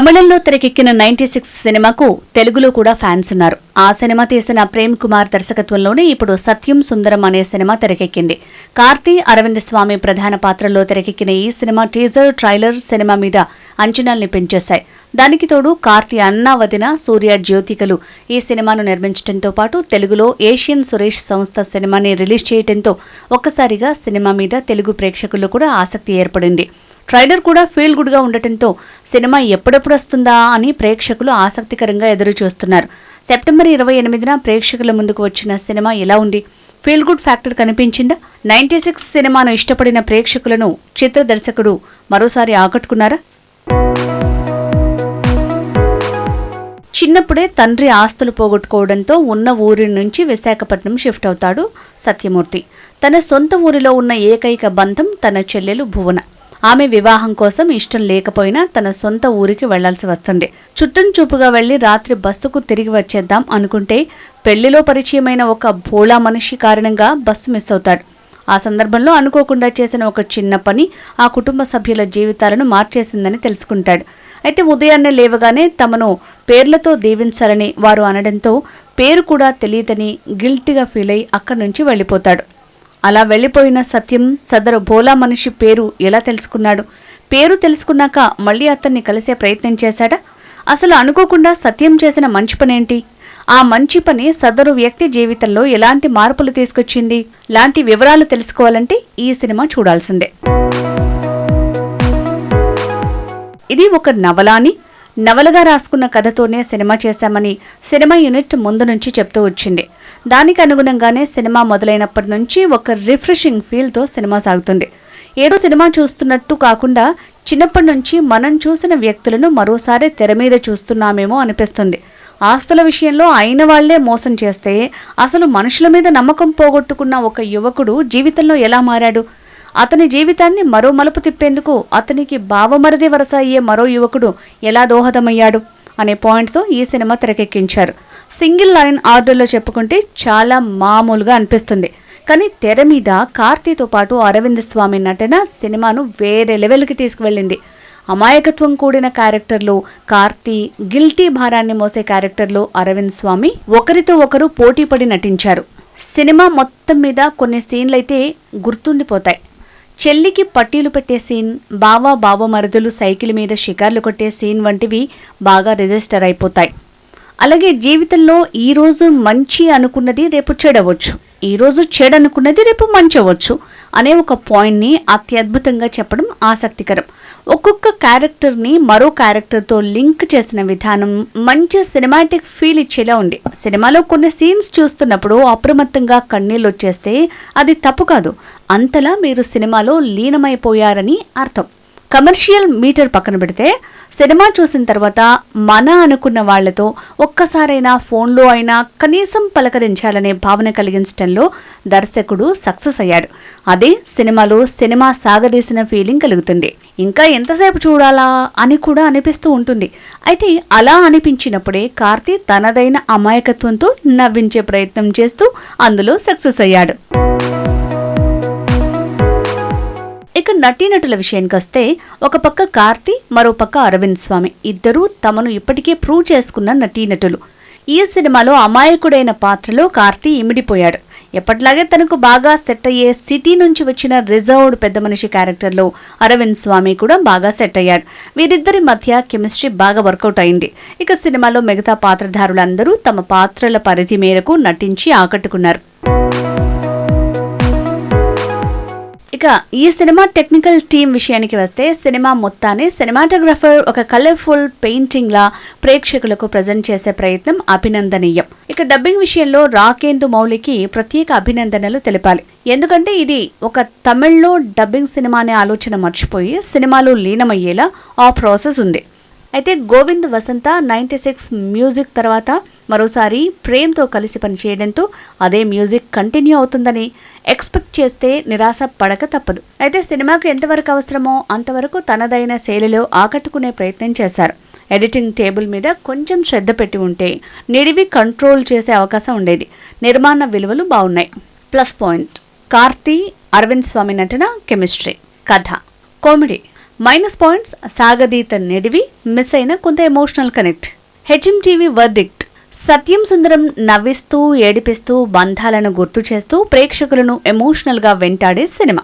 తమిళంలో తెరకెక్కిన ninety six సినిమాకు తెలుగులో కూడా ఫ్యాన్స్ ఉన్నారు. ఆ సినిమా తీసిన ప్రేమ్ కుమార్ దర్శకత్వంలోనే ఇప్పుడు సత్యం సుందరం అనే సినిమా తెరకెక్కింది. కార్తీ అరవింద్ స్వామి ప్రధాన పాత్రలో తెరకెక్కిన ఈ సినిమా టీజర్ ట్రైలర్ సినిమా మీద అంచనాల్ని పెంచేశాయి. దానికి తోడు కార్తీ అన్నా వదిన సూర్య జ్యోతికలు ఈ సినిమాను నిర్మించడంతో పాటు తెలుగులో ఏషియన్ సురేష్ సంస్థ సినిమాని రిలీజ్ చేయడంతో ఒక్కసారిగా సినిమా మీద తెలుగు ప్రేక్షకుల్లో కూడా ఆసక్తి ఏర్పడింది. ట్రైలర్ కూడా ఫీల్ గుడ్గా ఉండటంతో సినిమా ఎప్పుడెప్పుడు వస్తుందా అని ప్రేక్షకులు ఆసక్తికరంగా ఎదురు చూస్తున్నారు సెప్టెంబర్ ఇరవై ఎనిమిదిన ప్రేక్షకుల ముందుకు వచ్చిన సినిమా ఎలా ఉంది. ఫీల్ గుడ్ ఫ్యాక్టర్ కనిపించిందా? నైన్టీ సిక్స్ సినిమాను ఇష్టపడిన ప్రేక్షకులను చిత్ర దర్శకుడు మరోసారి ఆకట్టుకున్నారా? చిన్నప్పుడే తండ్రి ఆస్తులు పోగొట్టుకోవడంతో ఉన్న ఊరి నుంచి విశాఖపట్నం షిఫ్ట్ అవుతాడు సత్యమూర్తి. తన సొంత ఊరిలో ఉన్న ఏకైక బంధం తన చెల్లెలు భువన. ఆమె వివాహం కోసం ఇష్టం లేకపోయినా తన సొంత ఊరికి వెళ్ళాల్సి వస్తుంది. చుట్టం చూపుగా వెళ్ళి రాత్రి బస్సుకు తిరిగి వచ్చేద్దాం అనుకుంటే పెళ్ళిలో పరిచయమైన ఒక భోళా మనిషి కారణంగా బస్సు మిస్ అవుతాడు. ఆ సందర్భంలో అనుకోకుండా చేసిన ఒక చిన్న పని ఆ కుటుంబ సభ్యుల జీవితాలను మార్చేసిందని తెలుసుకుంటాడు. అయితే ఉదయాన్నే లేవగానే తమను పేర్లతో దీవించాలని వారు అనడంతో పేరు కూడా తెలియదని గిల్టీగా ఫీల్ అయి అక్కడి నుంచి వెళ్ళిపోతాడు. అలా వెళ్ళిపోయిన సత్యం సదరు భోలా మనిషి పేరు ఎలా తెలుసుకున్నాడు? పేరు తెలుసుకున్నాక మళ్ళీ అతన్ని కలిసే ప్రయత్నం చేశాడా? అసలు అనుకోకుండా సత్యం చేసిన మంచి పనేంటి? ఆ మంచి పని సదరు వ్యక్తి జీవితంలో ఎలాంటి మార్పులు తీసుకొచ్చింది? లాంటి వివరాలు తెలుసుకోవాలంటే ఈ సినిమా చూడాల్సిందే. ఇది ఒక నవలాని నవలగా రాసుకున్న కథతోనే సినిమా చేశామని సినిమా యూనిట్ ముందు నుంచి చెప్తూ వచ్చింది. దానికి అనుగుణంగానే సినిమా మొదలైనప్పటి నుంచి ఒక రిఫ్రెషింగ్ ఫీల్తో సినిమా సాగుతుంది. ఏదో సినిమా చూస్తున్నట్టు కాకుండా చిన్నప్పటి నుంచి మనం చూసిన వ్యక్తులను మరోసారి తెర మీద చూస్తున్నామేమో అనిపిస్తుంది. ఆస్తుల విషయంలో అయిన వాళ్ళే మోసం చేస్తే అసలు మనుషుల మీద నమ్మకం పోగొట్టుకున్న ఒక యువకుడు జీవితంలో ఎలా మారాడు? అతని జీవితాన్ని మరో మలుపు తిప్పేందుకు అతనికి భావమరది వరస అయ్యే మరో యువకుడు ఎలా దోహదమయ్యాడు? అనే పాయింట్తో ఈ సినిమా తెరకెక్కించారు. సింగిల్ లైన్ ఆర్డర్లో చెప్పుకుంటే చాలా మామూలుగా అనిపిస్తుంది. కానీ తెర మీద కార్తీతో పాటు అరవింద్ స్వామి నటన సినిమాను వేరే లెవెల్కి తీసుకువెళ్ళింది. అమాయకత్వం కూడిన క్యారెక్టర్లు కార్తీ గిల్టీ భారాన్ని మోసే క్యారెక్టర్లు అరవింద్ స్వామి ఒకరితో ఒకరు పోటీపడి నటించారు. సినిమా మొత్తం మీద కొన్ని సీన్లైతే గుర్తుండిపోతాయి. చెల్లికి పట్టీలు పెట్టే సీన్ బావా బావ మరుదులు సైకిల్ మీద షికార్లు కొట్టే సీన్ వంటివి బాగా రిజిస్టర్ అయిపోతాయి. అలాగే జీవితంలో ఈరోజు మంచి అనుకున్నది రేపు చెడవచ్చు. ఈరోజు రోజు చెడు అనుకున్నది రేపు మంచి అవ్వచ్చు అనే ఒక పాయింట్ని అత్యద్భుతంగా చెప్పడం ఆసక్తికరం. ఒక్కొక్క క్యారెక్టర్ని మరో క్యారెక్టర్తో లింక్ చేసిన విధానం మంచి సినిమాటిక్ ఫీల్ ఇచ్చేలా ఉంది. సినిమాలో కొన్ని సీన్స్ చూస్తున్నప్పుడు అప్రమత్తంగా కన్నీళ్ళు వచ్చేస్తే అది తప్పు కాదు. అంతలా మీరు సినిమాలో లీనమైపోయారని అర్థం. కమర్షియల్ మీటర్ పక్కన పెడితే సినిమా చూసిన తర్వాత మన అనుకున్న వాళ్ళతో ఒక్కసారైనా ఫోన్లో అయినా కనీసం పలకరించాలనే భావన కలిగించడంలో దర్శకుడు సక్సెస్ అయ్యాడు. అదే సినిమాలో సినిమా సాగదీసిన ఫీలింగ్ కలుగుతుంది. ఇంకా ఎంతసేపు చూడాలా అని కూడా అనిపిస్తూ ఉంటుంది. అయితే అలా అనిపించినప్పుడే కార్తీ తనదైన అమాయకత్వంతో నవ్వించే ప్రయత్నం చేస్తూ అందులో సక్సెస్ అయ్యాడు. ఇక నటీనటుల విషయానికి వస్తే ఒక పక్క కార్తీ మరో పక్క అరవింద్ స్వామి. ఇద్దరూ తమను ఇప్పటికే ప్రూవ్ చేసుకున్న నటీనటులు. ఈ సినిమాలో అమాయకుడైన పాత్రలో కార్తీ ఇమిడిపోయాడు. ఎప్పటిలాగే తనకు బాగా సెట్ అయ్యే సిటీ నుంచి వచ్చిన రిజర్వ్డ్ పెద్ద మనిషి క్యారెక్టర్లో అరవింద్ స్వామి కూడా బాగా సెట్ అయ్యాడు. వీరిద్దరి మధ్య కెమిస్ట్రీ బాగా వర్కౌట్ అయింది. ఇక సినిమాలో మిగతా పాత్రధారులందరూ తమ పాత్రల పరిధి మేరకు నటించి ఆకట్టుకున్నారు. ఇక ఈ సినిమా టెక్నికల్ టీం విషయానికి వస్తే సినిమా మొత్తాన్ని సినిమాటోగ్రఫర్ ఒక కలర్ఫుల్ పెయింటింగ్ లా ప్రేక్షకులకు ప్రజెంట్ చేసే ప్రయత్నం అభినందనీయం. ఇక డబ్బింగ్ విషయంలో రాకేందు మౌలికి ప్రత్యేక అభినందనలు తెలిపాలి. ఎందుకంటే ఇది ఒక తమిళ్ళో డబ్బింగ్ సినిమా అనే ఆలోచన మర్చిపోయి సినిమాలో లీనమయ్యేలా ఆ ప్రాసెస్ ఉంది. అయితే Govind Vasanta ninety six music తర్వాత మరోసారి ప్రేమ్తో కలిసి పనిచేయడంతో అదే మ్యూజిక్ కంటిన్యూ అవుతుందని ఎక్స్పెక్ట్ చేస్తే నిరాశ పడక తప్పదు. అయితే సినిమాకు ఎంతవరకు అవసరమో అంతవరకు తనదైన శైలిలో ఆకట్టుకునే ప్రయత్నం చేశారు. ఎడిటింగ్ టేబుల్ మీద కొంచెం శ్రద్ధ పెట్టి ఉంటే నిడివి కంట్రోల్ చేసే అవకాశం ఉండేది. నిర్మాణ విలువలు బాగున్నాయి. Plus point. కార్తీ అరవింద్ స్వామి నటన కెమిస్ట్రీ. కథ. కామెడీ. మైనస్ పాయింట్స్ సాగదీత నిడివి మిస్ అయిన కొంత emotional connect. HM TV verdict Satyam Sundaram నవ్విస్తూ ఏడిపిస్తూ బంధాలను గుర్తు చేస్తూ ప్రేక్షకులను ఎమోషనల్గా వెంటాడే సినిమా.